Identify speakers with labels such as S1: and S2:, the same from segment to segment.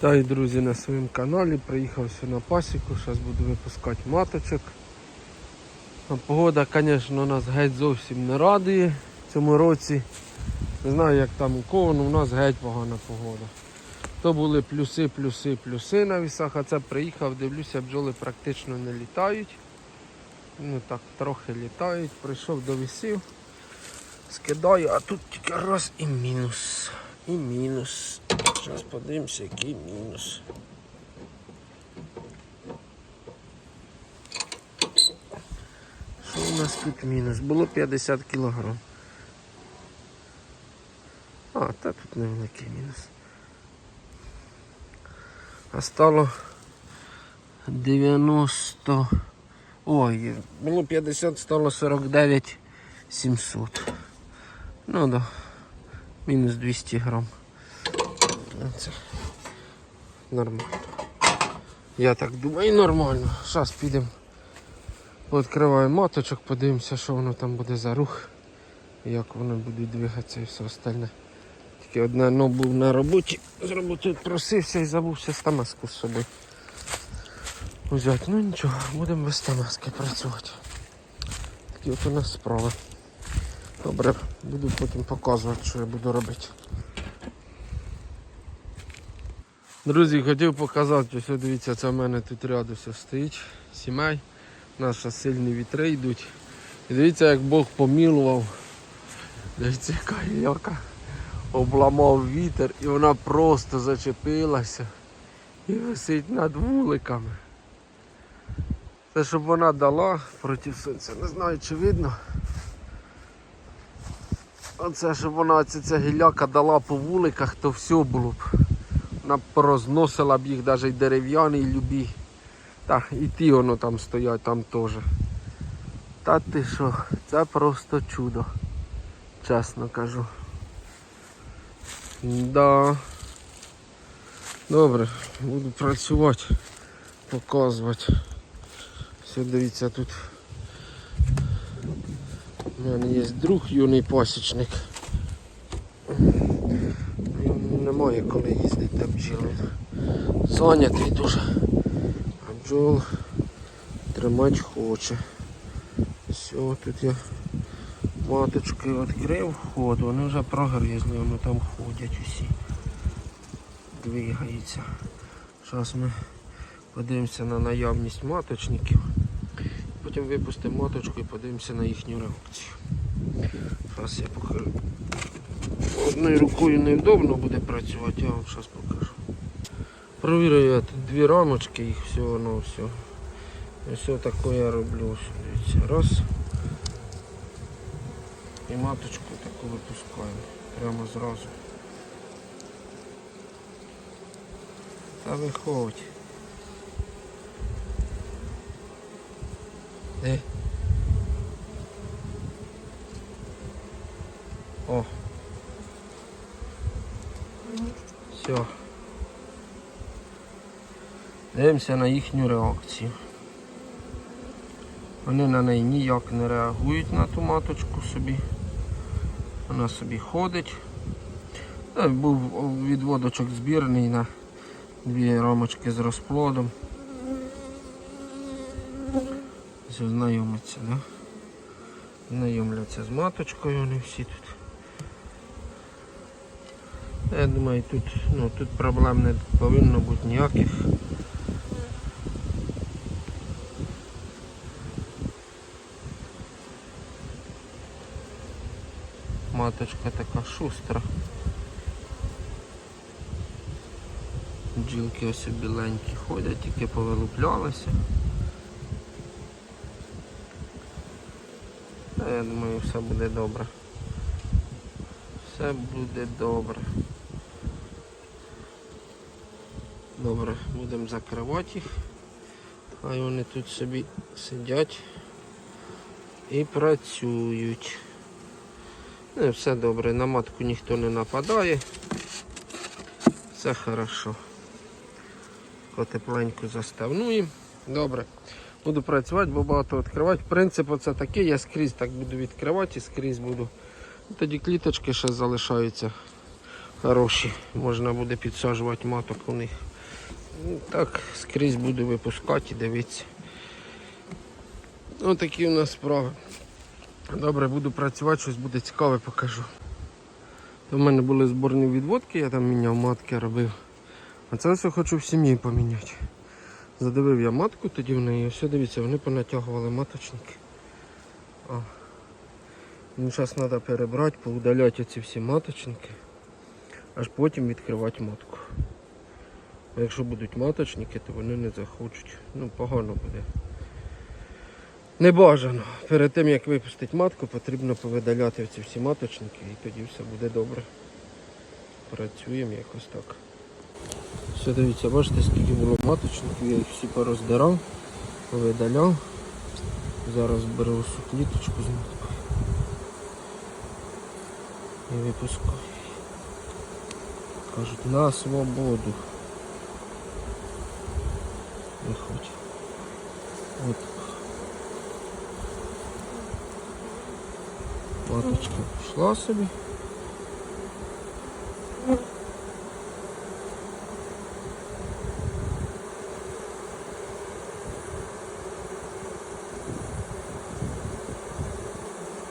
S1: Вітаю, друзі, на своєму каналі. Приїхав сюди на пасіку, зараз буду випускати маточок. Погода, звісно, нас геть зовсім не радує в цьому році. Не знаю, як там у кого, але у нас геть погана погода. То були плюси, плюси, плюси на вісах, а це приїхав, дивлюся, бджоли практично не літають. Ну так, трохи літають. Прийшов до вісів, скидаю, а тут тільки раз і мінус. І мінус. Зараз подивимося, який мінус. Що у нас тут мінус? Було 50 кілограм. А, та тут невеликий мінус. А стало 90. Ой, було 50, стало 49 700. Ну да. Мінус 200 грам. Це нормально. Я так думаю, нормально. Зараз підемо. Відкриваємо маточок, подивимося, що воно там буде за рух. Як воно буде двигатися і все остальне. Тільки одне но був на роботі, з роботи просився і забувся стамаску з собою. Взяти. Ну нічого, будемо без стамаски працювати. Такі от у нас справи. Добре, буду потім показувати, що я буду робити. Друзі, хотів показати, ось дивіться, це в мене тут ряду все стоїть, сімей. Ще сильні вітри йдуть. І дивіться, як Бог помілував. Дивіться, яка гілка. Обламав вітер і вона просто зачепилася і висить над вуликами. Це щоб вона дала проти сонця. Не знаю чи видно. Оце щоб вона ця, ця гіляка дала по вуликах, то все було б. Порозносила б їх навіть дерев'яні і любі. Так, і ті воно там стоять, там теж. Та ти що, це просто чудо. Чесно кажу. Да. Добре, буду працювати, показувати. Все, дивіться, тут у мене є друг юний пасічник. Немає коли їздити на бджіли. Зайнятий дуже. А бджол тримати хоче. Все, тут я маточки відкрив вход, вони вже прогризли, вони там ходять усі. Двигаються. Зараз ми подивимося на наявність маточників. Потім випустимо маточку і подивимося на їхню реакцію. Зараз я покажу. Одною рукою невдобно буде працювати, я вам зараз покажу. Провірю я тут дві рамочки, їх все воно все. Все таке я роблю. Дивіться. Раз. І маточку таку випускаємо. Прямо зразу. Та виходь. Де? О. Все. Дивимося на їхню реакцію. Вони на неї ніяк не реагують на ту маточку собі. Вона собі ходить. Е, Був відводочок збірний на дві рамочки з розплодом. Знайомиться, да? Знайомляться з маточкою вони всі тут. Я думаю, тут, ну, тут проблем не повинно бути ніяких. Маточка така шустра. Бджілки ось біленькі ходять, тільки повилуплялися. Я думаю, все буде добре. Все буде добре. Добре, будемо закривати їх. Хай вони тут собі сидять і працюють. Ну, все добре, на матку ніхто не нападає. Все хорошо. Потепленьку заставнуємо. Добре. Буду працювати, бо багато відкривати. Принцип оце такий, я скрізь так буду відкривати і скрізь буду. Тоді кліточки ще залишаються. хороші. Можна буде підсаджувати маток у них. Ну, Так, скрізь буду випускати і дивитися. Ось такі у нас справи. Добре, буду працювати, щось буде цікаве, покажу. У мене були зборні відводки, я там міняв матки робив. А це все хочу в сім'ї поміняти. Задивив я матку тоді в неї, все дивіться, вони понатягували маточники. А. Ну, зараз треба перебрати, поудаляти ці всі маточники, аж потім відкривати матку. Якщо будуть маточники, то вони не захочуть. Ну, погано буде. Не бажано. Перед тим як випустити матку, потрібно повидаляти ці всі маточники і тоді все буде добре. Працюємо якось так. Все, дивіться, бачите, скільки було маточників, я їх всі пороздирав, повидаляв. Зараз беру всю кліточку з маткою і випускаю. Кажуть, на свободу. Виходь. От. Маточка пішла собі.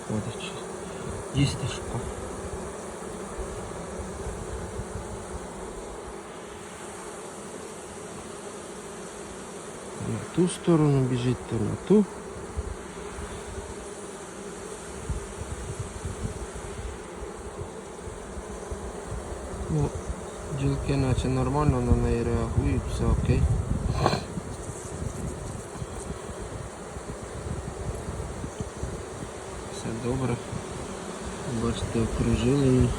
S1: Ходить. Їсти шкаф. На ту сторону біжить, то на ту. Ну, ділки наче нормально на неї реагують, все окей. Все добре. Бачите, окружили її.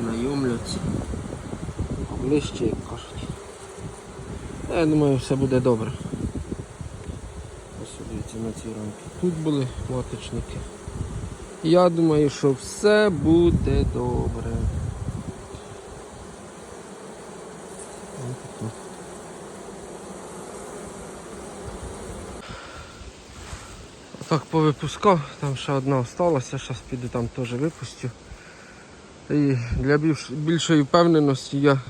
S1: Знайомляться. Ближче, як кажуть. Та, Я думаю, все буде добре. Ось дивіться на ці рамки. Тут були маточники. Я думаю, що все буде добре. Так повипускав, там ще одна осталася, зараз піду там теж випустю. І для більш, більшої впевненості я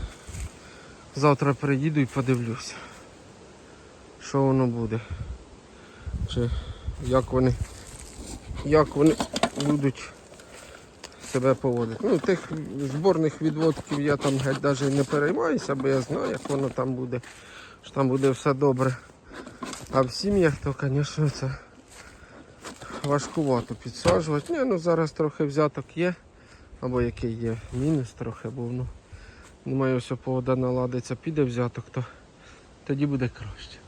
S1: завтра приїду і подивлюся, що воно буде. Чи як вони, як вони будуть себе поводити. Ну, тих зборних відводків я там геть навіть не переймаюся, бо я знаю, як воно там буде, що там буде все добре. А в сім'ях, то, звісно, це важкувато підсаджувати. Ні, ну зараз трохи взяток є, або який є мінус трохи був. Ну, думаю, все погода наладиться, піде взяток, то тоді буде краще.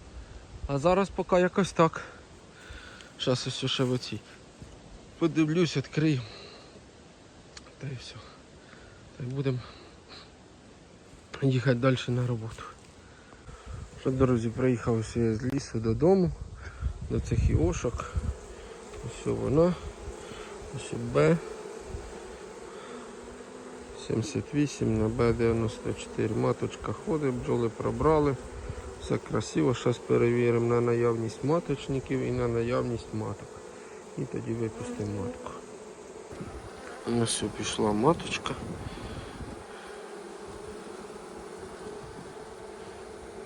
S1: А зараз поки якось так. Зараз ось ще в оцій. Подивлюсь, відкрию. Та і все. Та й будемо їхати далі на роботу. Що, друзі, приїхав я з лісу додому, до цих іошок. Ось вона. Ось Б. 78 на Б94. Маточка ходить, бджоли пробрали. Все красиво. Зараз перевіримо на наявність маточників і на наявність маток. І тоді випустимо матку. Ось все, пішла маточка.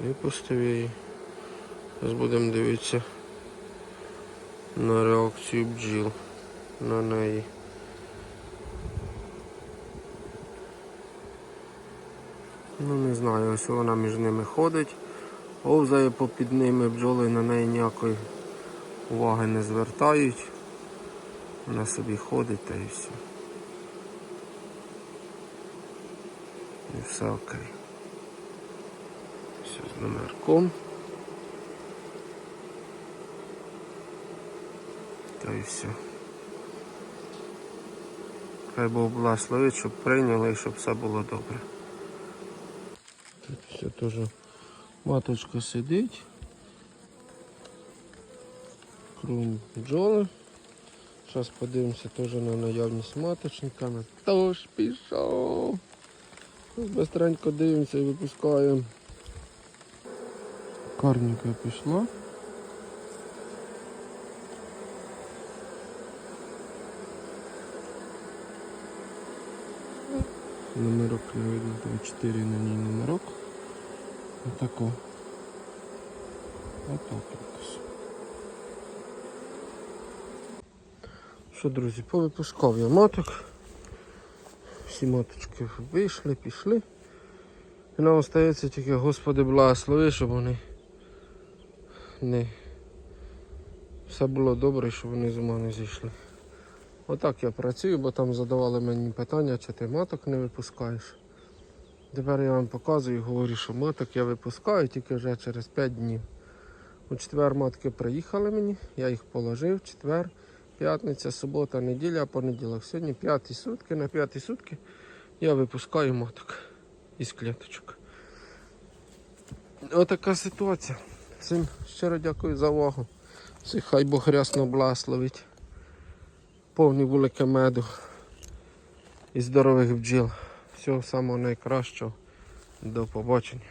S1: Випустив її. Зараз будемо дивитися на реакцію бджіл на неї. Ну не знаю, ось вона між ними ходить, повзає попід ними, бджоли на неї ніякої уваги не звертають. Вона собі ходить та і все. І все окей. Все з номерком. Та і все. Хай Бог благословить, щоб прийняли і щоб все було добре. Тут все теж маточка сидить. Крум бджоли. Зараз подивимося теж на наявність маточника. Тож пішов. Быстренько дивимося і випускаємо. Карніка пішла. Номерок не видно, там 4 на ній номерок. Отако. Отак якось. Що, друзі, повипускав я маток. Всі маточки вийшли, пішли. І нам остається тільки, Господи, благослови, щоб вони не все було добре, щоб вони з ума не зійшли. Отак я працюю, бо там задавали мені питання, чи ти маток не випускаєш. Тепер я вам показую, і говорю, що маток я випускаю тільки вже через 5 днів. У четвер матки приїхали мені, я їх положив, четвер, п'ятниця, субота, неділя, понеділок. Сьогодні п'яті сутки, на п'яті сутки я випускаю маток із клеточок. Отака ситуація. Всім щиро дякую за увагу. Всіх хай Бог рясно благословить. Повні вулики меду і здорових бджіл. Всього самого найкращого. До побачення.